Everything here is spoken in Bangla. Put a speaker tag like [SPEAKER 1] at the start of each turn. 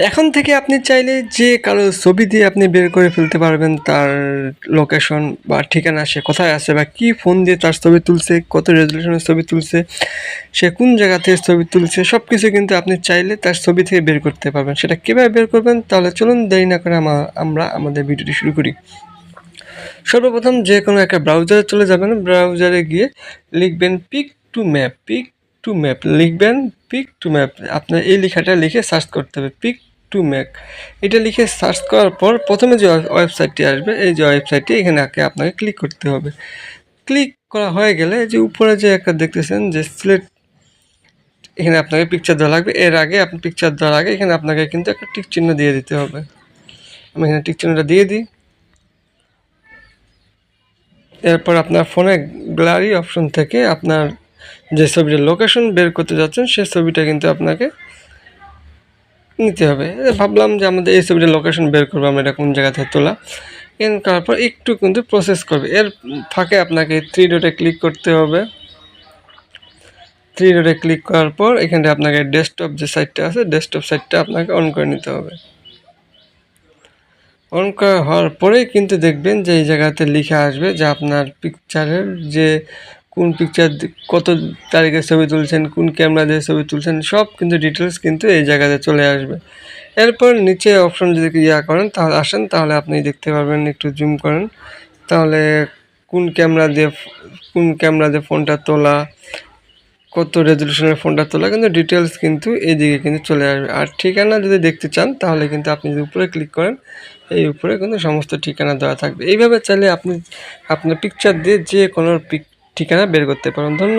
[SPEAKER 1] এখন থেকে আপনি চাইলে যে কারও ছবি দিয়ে আপনি বের করে ফেলতে পারবেন, তার লোকেশন বা ঠিকানা সে কোথায় আছে বা কী ফোন দিয়ে তার ছবি তুলছে, কত রেজলিউশনের ছবি তুলছে, সে কোন জায়গা থেকে ছবি তুলছে সব কিছু কিন্তু আপনি চাইলে তার ছবি থেকে বের করতে পারবেন। সেটা কীভাবে বের করবেন, তাহলে চলুন দেরি না করে আমা- আমরা আমাদের ভিডিওটি শুরু করি। সর্বপ্রথম যে কোনো একটা ব্রাউজারে চলে যাবেন। ব্রাউজারে গিয়ে লিখবেন pick to map pick to map লিখবেন পিক টু ম্যাপ আপনার এই লেখাটা লিখে সার্চ করতে হবে। পিক টু ম্যাপ এটা লিখে সার্চ করার পর প্রথমে যে ওয়েবসাইটটি আসবে, এই যে ওয়েবসাইটটি এখানে আগে আপনাকে ক্লিক করতে হবে। ক্লিক করা হয়ে গেলে যে উপরে যে একটা দেখতেছেন, যে সিলেক্ট, এখানে আপনাকে পিকচার দেওয়া লাগবে। এর আগে আপনি পিকচার দেওয়ার আগে এখানে আপনাকে কিন্তু একটা টিক চিহ্ন দিয়ে দিতে হবে। আমি এখানে টিক চিহ্নটা দিয়ে দিই। এরপর আপনার ফোনে গ্যালারি অপশন থেকে আপনার যে ছবিটার লোকেশন বের করতে যাচ্ছেন সেই ছবিটা কিন্তু আপনাকে নিতে হবে। ভাবলাম যে আমাদের এই ছবিটার লোকেশন বের করব, আমরা এটা কোন জায়গা থেকে তোলা। এন করার পর একটু কিন্তু প্রসেস করবে। এর ফাঁকে আপনাকে থ্রি ডটে ক্লিক করতে হবে। থ্রি ডটে ক্লিক করার পর এখানে আপনাকে ডেস্কটপ যে সাইটটা আছে ডেস্কটপ সাইটটা আপনাকে অন করে নিতে হবে। অন করা হওয়ার পরেই কিন্তু দেখবেন যে এই জায়গাতে লিখে আসবে যে আপনার পিকচারের যে কোন পিকচার কত তারিখে ছবি তুলছেন, কোন ক্যামেরা দিয়ে ছবি তুলছেন, সব কিন্তু ডিটেলস কিন্তু এই জায়গাতে চলে আসবে। এরপর নিচে অপশন যদি ইয়া করেন, তাহলে আসেন, তাহলে আপনি দেখতে পারবেন, একটু জুম করেন। তাহলে কোন ক্যামেরা দিয়ে, কোন ক্যামেরা দিয়ে ফোনটা তোলা, কত রেজলিউশনের ফোনটা তোলা, কিন্তু ডিটেলস কিন্তু এইদিকে কিন্তু চলে আসবে। আর ঠিকানা যদি দেখতে চান, তাহলে কিন্তু আপনি যদি উপরে ক্লিক করেন, এই উপরে কিন্তু সমস্ত ঠিকানা দেওয়া থাকবে। এইভাবে চাইলে আপনি, আপনার পিকচার দিয়ে যে কোনো পিক ঠিকানা বের করতে পারেন। ধন্যবাদ।